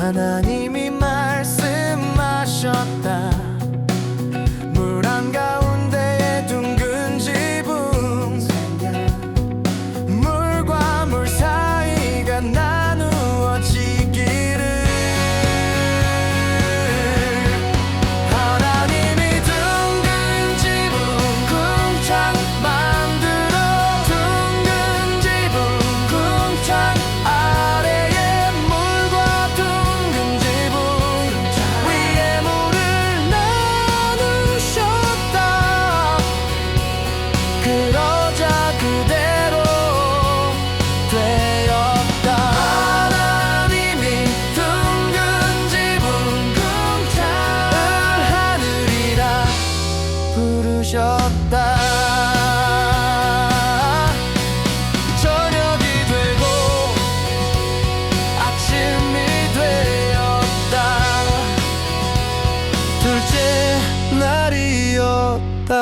하나님이 없다. 저녁이 되고 아침이 되었다. 둘째 날이었다.